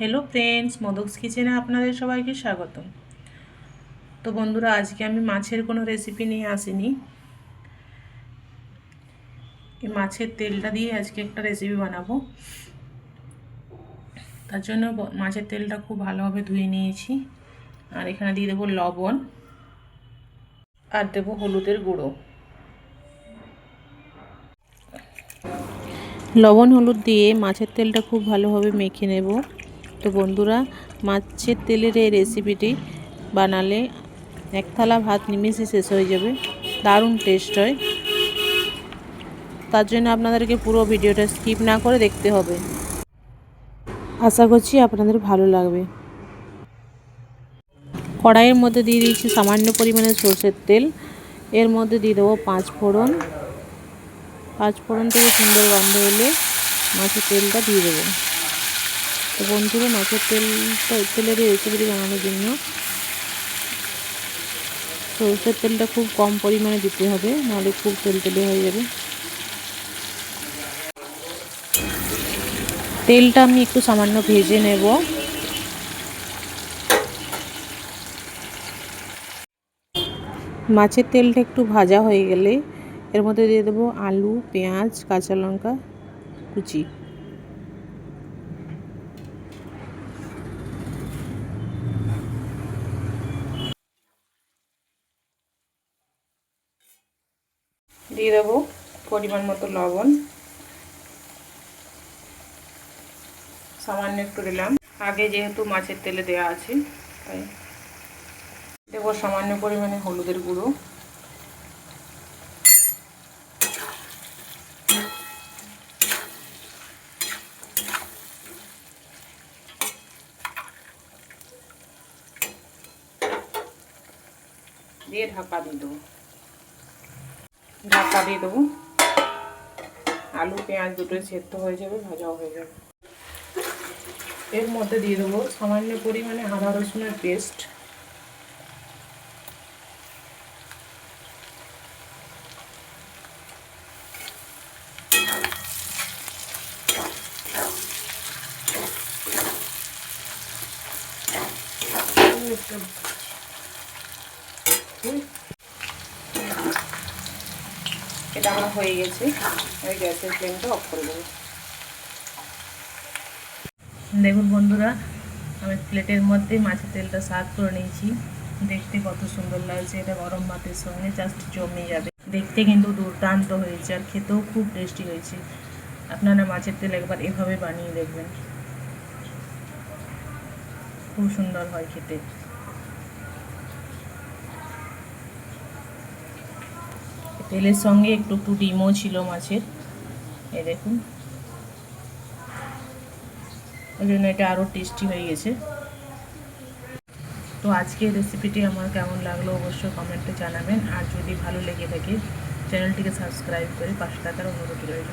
Hello friends মদকস কিচেনে আপনাদের সবাইকে স্বাগতম। তো বন্ধুরা, আজকে আমি মাছের কোনো রেসিপি নিয়ে আসিনি। এই মাছের তেলটা দিয়ে আজকে একটা রেসিপি বানাবো। তার জন্য মাছের তেলটা খুব ভালোভাবে ধুয়ে নিয়েছি। আর এখানে দিয়ে দেবো লবণ। আর দেবো হলুদের গুঁড়ো। লবণ হলুদ দিয়ে মাছের তেলটা খুব ভালোভাবে মেখে নেব। তো বন্ধুরা, মাছের তেলের এই রেসিপিটি বানালে এক থালা ভাত নিমেষে শেষ হয়ে যাবে। দারুণ টেস্ট হয়। তার জন্য আপনাদেরকে পুরো ভিডিওটা স্কিপ না করে দেখতে হবে। আশা করছি আপনাদের ভালো লাগবে। কড়াইয়ের মধ্যে দিয়ে দিয়েছি সামান্য পরিমাণে সর্ষের তেল। এর মধ্যে দিয়ে দেবো পাঁচ ফোড়ন। পাঁচ ফোড়ন থেকে সুন্দর গন্ধ এলে মাছের তেলটা দিয়ে দেবো। তো বন্ধুরা, মাছের তেলটা তেলের রেসিপিটি বানানোর জন্য। সরষের তেলটা খুব কম পরিমাণে দিতে হবে, নাহলে খুব তেল তেলে হয়ে যাবে। তেলটা আমি একটু সামান্য ভেজে নেব। মাছের তেলটা একটু ভাজা হয়ে গেলে এর মধ্যে দিয়ে দেবো আলু, পেঁয়াজ, কাঁচা লঙ্কা, কুচি। দিয়ে দেবো পরিমাণ মতো লবণ। সামান্য একটু দিলাম। আগে যেহেতু মাছের তেলে দেওয়া আছে, তাই দেবো সামান্য পরিমাণে হলুদের গুঁড়ো। দিয়ে ঢাকা দিয়ে দেবো। ঢাকা দিয়ে দেবো। আলু, পেঁয়াজ দুটোই সেদ্ধ হয়ে যাবে, ভাজাও হয়ে যাবে। এর মধ্যে দিয়ে দেবো সামান্য পরিমাণে আদা, রসুনের পেস্ট। এটা আমার হয়ে গেছে। আমি গ্যাসের ফ্লেমটা অফ করে দেবো। দেখুন বন্ধুরা, আমি প্লেটের মধ্যে মাছের তেলটা সার্ভ করে নিয়েছি। দেখতে কত সুন্দর লাগছে, এটা গরম ভাতের সঙ্গে জাস্ট জমে যাবে। দেখতে কিন্তু দুর্দান্ত হয়েছে আর খেতেও খুব টেস্টি হয়েছে। আপনারা মাছের তেল একবার এভাবে বানিয়ে দেখবেন। খুব সুন্দর হয় খেতে। তেলের সঙ্গে একটু একটু ডিমও ছিল মাছের। এ দেখুন। ওই জন্য এটা আরও টেস্টি হয়ে গেছে। তো আজকে রেসিপিটি আমার কেমন লাগল অবশ্যই কমেন্টে জানাবেন। আর যদি ভালো লেগে থাকে চ্যানেলটিকে সাবস্ক্রাইব করে পাশে থাকার অনুরোধ রইল।